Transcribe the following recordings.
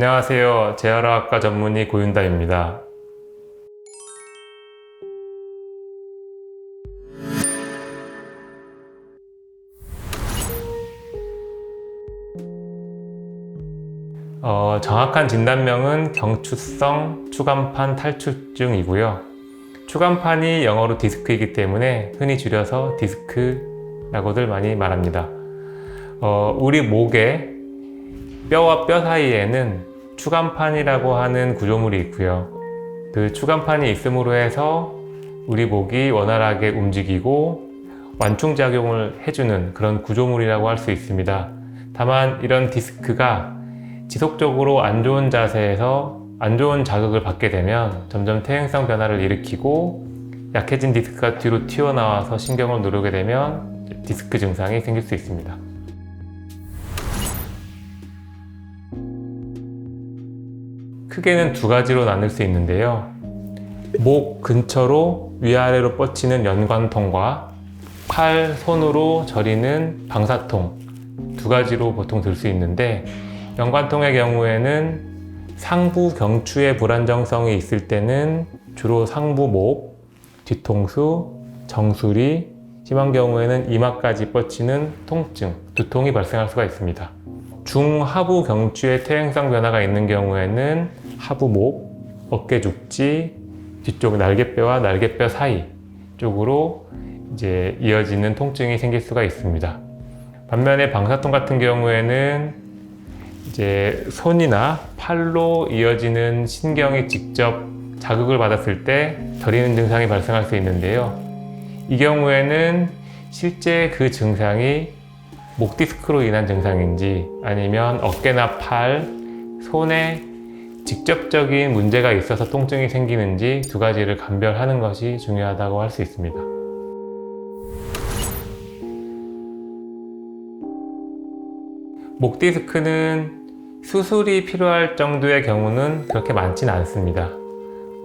안녕하세요. 재활학과 전문의 고윤다입니다. 어, 정확한 진단명은 경추성 추간판 탈출증이고요. 추간판이 영어로 디스크이기 때문에 흔히 줄여서 디스크라고들 많이 말합니다. 어, 우리 목에 뼈와 뼈 사이에는 추간판이라고 하는 구조물이 있고요. 그 추간판이 있음으로 해서 우리 목이 원활하게 움직이고 완충작용을 해주는 그런 구조물이라고 할 수 있습니다. 다만 이런 디스크가 지속적으로 안 좋은 자세에서 안 좋은 자극을 받게 되면 점점 퇴행성 변화를 일으키고 약해진 디스크가 뒤로 튀어나와서 신경을 누르게 되면 디스크 증상이 생길 수 있습니다. 크게는 두 가지로 나눌 수 있는데요. 목 근처로 위아래로 뻗치는 연관통과 팔, 손으로 저리는 방사통 두 가지로 보통 들 수 있는데 연관통의 경우에는 상부 경추의 불안정성이 있을 때는 주로 상부 목, 뒤통수, 정수리, 심한 경우에는 이마까지 뻗치는 통증, 두통이 발생할 수가 있습니다. 중하부 경추의 퇴행성 변화가 있는 경우에는 하부 목, 어깨 죽지, 뒤쪽 날개뼈와 날개뼈 사이 쪽으로 이제 이어지는 통증이 생길 수가 있습니다. 반면에 방사통 같은 경우에는 이제 손이나 팔로 이어지는 신경이 직접 자극을 받았을 때 저리는 증상이 발생할 수 있는데요. 이 경우에는 실제 그 증상이 목 디스크로 인한 증상인지 아니면 어깨나 팔, 손에 직접적인 문제가 있어서 통증이 생기는지 두 가지를 감별하는 것이 중요하다고 할 수 있습니다. 목 디스크는 수술이 필요할 정도의 경우는 그렇게 많지는 않습니다.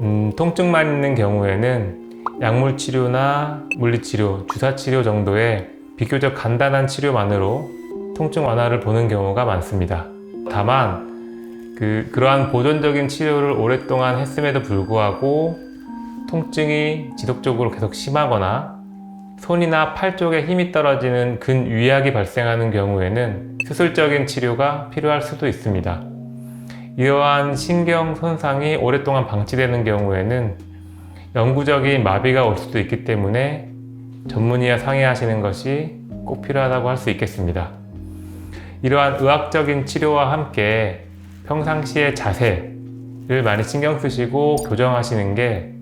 음, 통증만 있는 경우에는 약물 치료나 물리 치료, 주사 치료 정도의 비교적 간단한 치료만으로 통증 완화를 보는 경우가 많습니다. 다만 그 그러한 보존적인 치료를 오랫동안 했음에도 불구하고 통증이 지속적으로 계속 심하거나 손이나 팔 쪽에 힘이 떨어지는 근위약이 발생하는 경우에는 수술적인 치료가 필요할 수도 있습니다. 이러한 신경 손상이 오랫동안 방치되는 경우에는 영구적인 마비가 올 수도 있기 때문에 전문의와 상의하시는 것이 꼭 필요하다고 할 수 있겠습니다. 이러한 의학적인 치료와 함께 평상시의 자세를 많이 신경 쓰시고 교정하시는 게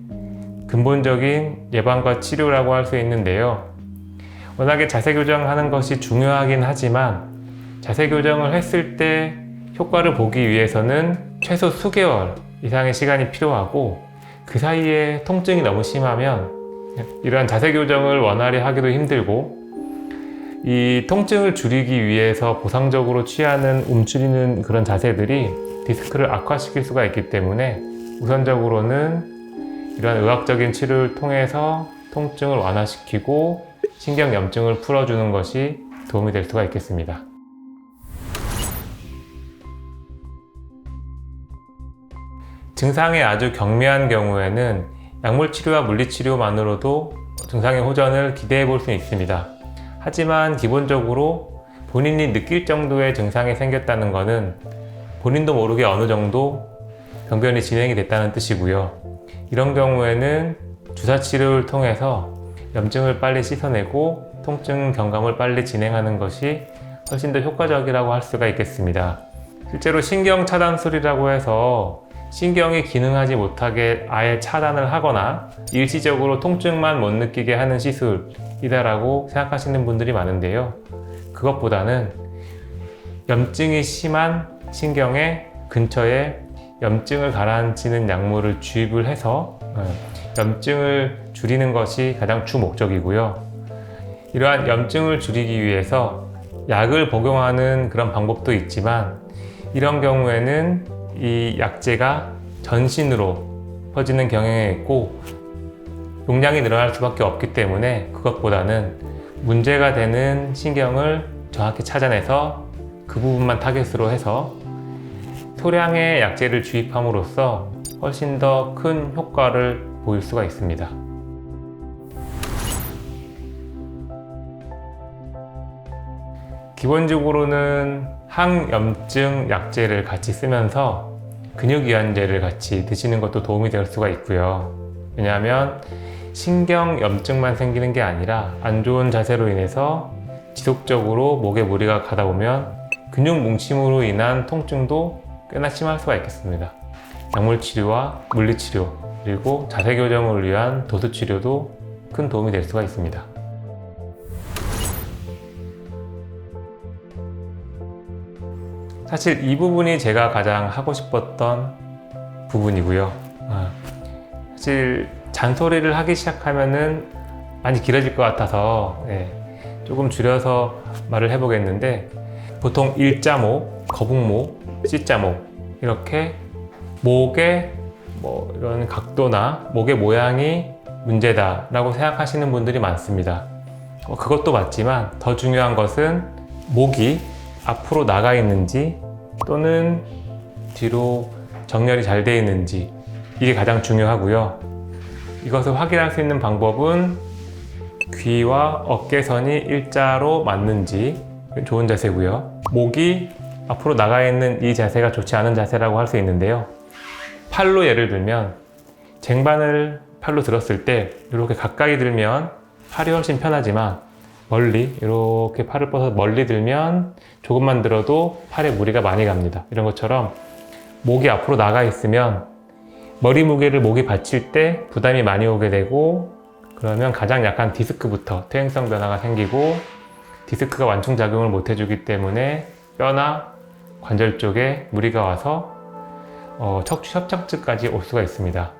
근본적인 예방과 치료라고 할 수 있는데요. 워낙에 자세 교정하는 것이 중요하긴 하지만 자세 교정을 했을 때 효과를 보기 위해서는 최소 수개월 이상의 시간이 필요하고 그 사이에 통증이 너무 심하면 이러한 자세 교정을 원활히 하기도 힘들고 이 통증을 줄이기 위해서 보상적으로 취하는 움츠리는 그런 자세들이 디스크를 악화시킬 수가 있기 때문에 우선적으로는 이러한 의학적인 치료를 통해서 통증을 완화시키고 신경염증을 풀어주는 것이 도움이 될 수가 있겠습니다. 증상이 아주 경미한 경우에는 약물 치료와 물리 치료만으로도 증상의 호전을 기대해 볼 수 있습니다. 하지만 기본적으로 본인이 느낄 정도의 증상이 생겼다는 것은 본인도 모르게 어느 정도 병변이 진행이 됐다는 뜻이고요. 이런 경우에는 주사 치료를 통해서 염증을 빨리 씻어내고 통증 경감을 빨리 진행하는 것이 훨씬 더 효과적이라고 할 수가 있겠습니다. 실제로 신경 차단술이라고 해서 신경이 기능하지 못하게 아예 차단을 하거나 일시적으로 통증만 못 느끼게 하는 시술 이다라고 생각하시는 분들이 많은데요. 그것보다는 염증이 심한 신경의 근처에 염증을 가라앉히는 약물을 주입을 해서 어, 염증을 줄이는 것이 가장 주 목적이고요. 이러한 염증을 줄이기 위해서 약을 복용하는 그런 방법도 있지만 이런 경우에는 이 약제가 전신으로 퍼지는 경향이 있고 용량이 늘어날 수밖에 없기 때문에 그것보다는 문제가 되는 신경을 정확히 찾아내서 그 부분만 타겟으로 해서 소량의 약재를 주입함으로써 훨씬 더 큰 효과를 보일 수가 있습니다. 기본적으로는 항염증 약재를 같이 쓰면서 근육이완제를 같이 드시는 것도 도움이 될 수가 있고요. 왜냐하면 신경염증만 생기는 게 아니라 안 좋은 자세로 인해서 지속적으로 목에 무리가 가다 보면 근육 뭉침으로 인한 통증도 꽤나 심할 수가 있겠습니다. 약물 치료와 물리 치료 그리고 자세 교정을 위한 도수 치료도 큰 도움이 될 수가 있습니다. 사실 이 부분이 제가 가장 하고 싶었던 부분이고요. 아, 사실 잔소리를 하기 시작하면은 많이 길어질 것 같아서 예, 조금 줄여서 말을 해보겠는데 보통 일자목, 거북목, C자목 이렇게 목의 뭐 이런 각도나 목의 모양이 문제다 라고 생각하시는 분들이 많습니다. 어, 그것도 맞지만 더 중요한 것은 목이 앞으로 나가 있는지 또는 뒤로 정렬이 잘 되어 있는지 이게 가장 중요하고요. 이것을 확인할 수 있는 방법은 귀와 어깨선이 일자로 맞는지 좋은 자세고요. 목이 앞으로 나가 있는 이 자세가 좋지 않은 자세라고 할 수 있는데요. 팔로 예를 들면 쟁반을 팔로 들었을 때 이렇게 가까이 들면 팔이 훨씬 편하지만 멀리 이렇게 팔을 뻗어서 멀리 들면 조금만 들어도 팔에 무리가 많이 갑니다. 이런 것처럼 목이 앞으로 나가 있으면 머리 무게를 목이 받칠 때 부담이 많이 오게 되고 그러면 가장 약한 디스크부터 퇴행성 변화가 생기고 디스크가 완충 작용을 못 해주기 때문에 뼈나 관절 쪽에 무리가 와서 어, 척추 협착증까지 올 수가 있습니다.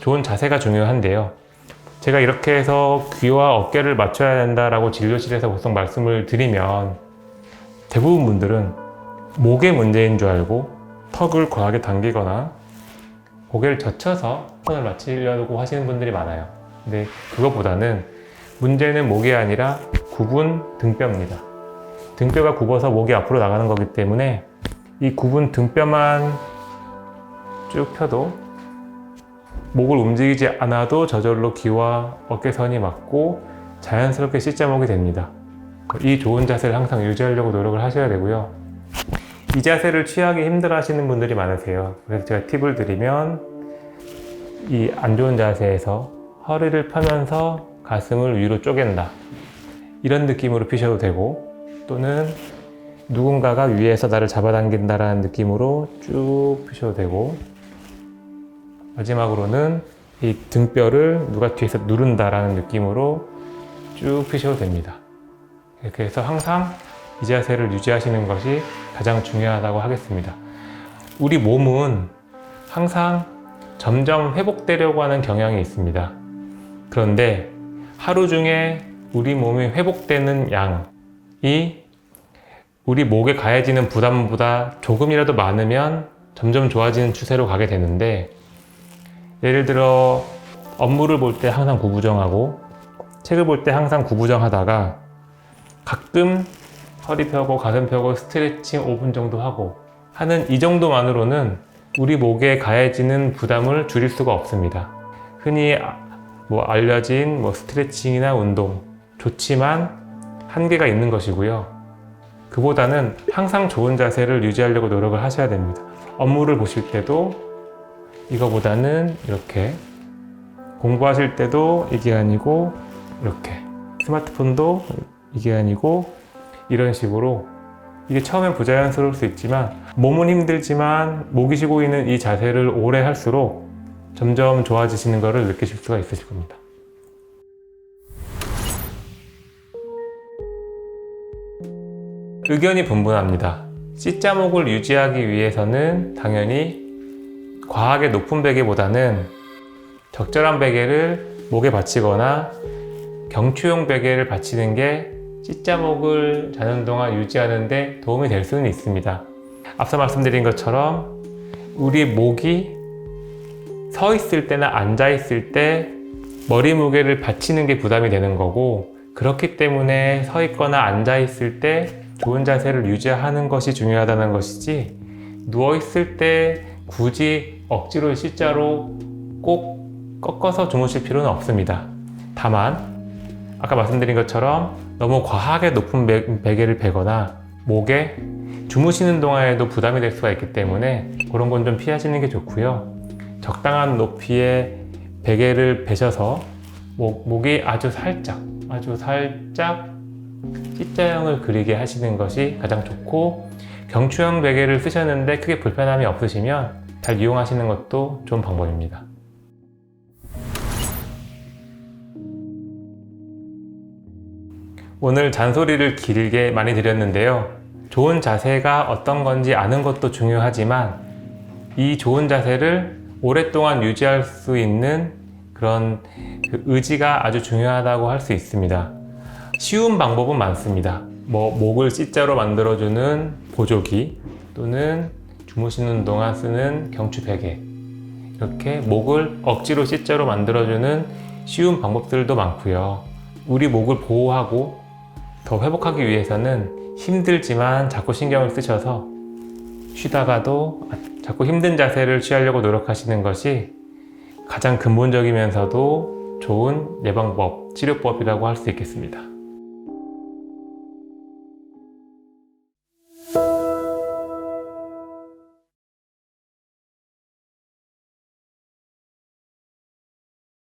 좋은 자세가 중요한데요. 제가 이렇게 해서 귀와 어깨를 맞춰야 된다라고 진료실에서 보통 말씀을 드리면 대부분 분들은 목의 문제인 줄 알고 턱을 과하게 당기거나 고개를 젖혀서 손을 맞추려고 하시는 분들이 많아요. 근데 그것보다는 문제는 목이 아니라 굽은 등뼈입니다. 등뼈가 굽어서 목이 앞으로 나가는 거기 때문에 이 굽은 등뼈만 쭉 펴도 목을 움직이지 않아도 저절로 귀와 어깨선이 맞고 자연스럽게 C자목이 됩니다. 이 좋은 자세를 항상 유지하려고 노력을 하셔야 되고요. 이 자세를 취하기 힘들어 하시는 분들이 많으세요. 그래서 제가 팁을 드리면 이 안 좋은 자세에서 허리를 펴면서 가슴을 위로 쪼갠다. 이런 느낌으로 피셔도 되고 또는 누군가가 위에서 나를 잡아당긴다라는 느낌으로 쭉 피셔도 되고 마지막으로는 이 등뼈를 누가 뒤에서 누른다라는 느낌으로 쭉 피셔도 됩니다. 이렇게 해서 항상 이 자세를 유지하시는 것이 가장 중요하다고 하겠습니다. 우리 몸은 항상 점점 회복되려고 하는 경향이 있습니다. 그런데 하루 중에 우리 몸이 회복되는 양이 우리 목에 가해지는 부담보다 조금이라도 많으면 점점 좋아지는 추세로 가게 되는데 예를 들어 업무를 볼 때 항상 구부정하고 책을 볼 때 항상 구부정하다가 가끔 허리 펴고 가슴 펴고 스트레칭 5분 정도 하고 하는 이 정도만으로는 우리 목에 가해지는 부담을 줄일 수가 없습니다. 흔히 뭐 알려진 뭐 스트레칭이나 운동 좋지만 한계가 있는 것이고요. 그보다는 항상 좋은 자세를 유지하려고 노력을 하셔야 됩니다. 업무를 보실 때도 이거보다는 이렇게 공부하실 때도 이게 아니고 이렇게 스마트폰도 이게 아니고 이런 식으로 이게 처음엔 부자연스러울 수 있지만 몸은 힘들지만 목이 쉬고 있는 이 자세를 오래 할수록 점점 좋아지시는 것을 느끼실 수가 있으실 겁니다. 의견이 분분합니다. C자목을 유지하기 위해서는 당연히 과하게 높은 베개보다는 적절한 베개를 목에 받치거나 경추용 베개를 받치는 게 C자목을 자는 동안 유지하는 데 도움이 될 수는 있습니다. 앞서 말씀드린 것처럼 우리 목이 서 있을 때나 앉아 있을 때 머리 무게를 받치는 게 부담이 되는 거고 그렇기 때문에 서 있거나 앉아 있을 때 좋은 자세를 유지하는 것이 중요하다는 것이지 누워 있을 때 굳이 억지로 C자로 꼭 꺾어서 주무실 필요는 없습니다. 다만 아까 말씀드린 것처럼 너무 과하게 높은 배- 베개를 베거나 목에 주무시는 동안에도 부담이 될 수가 있기 때문에 그런 건 좀 피하시는 게 좋고요. 적당한 높이의 베개를 베셔서 목, 목이 아주 살짝, 아주 살짝 C자형을 그리게 하시는 것이 가장 좋고 경추형 베개를 쓰셨는데 크게 불편함이 없으시면 잘 이용하시는 것도 좋은 방법입니다. 오늘 잔소리를 길게 많이 드렸는데요. 좋은 자세가 어떤 건지 아는 것도 중요하지만 이 좋은 자세를 오랫동안 유지할 수 있는 그런 그 의지가 아주 중요하다고 할 수 있습니다. 쉬운 방법은 많습니다. 뭐 목을 C자로 만들어주는 보조기 또는 주무시는 동안 쓰는 경추 베개 이렇게 목을 억지로 C자로 만들어주는 쉬운 방법들도 많고요. 우리 목을 보호하고 더 회복하기 위해서는 힘들지만 자꾸 신경을 쓰셔서 쉬다가도 자꾸 힘든 자세를 취하려고 노력하시는 것이 가장 근본적이면서도 좋은 예방법, 치료법이라고 할 수 있겠습니다.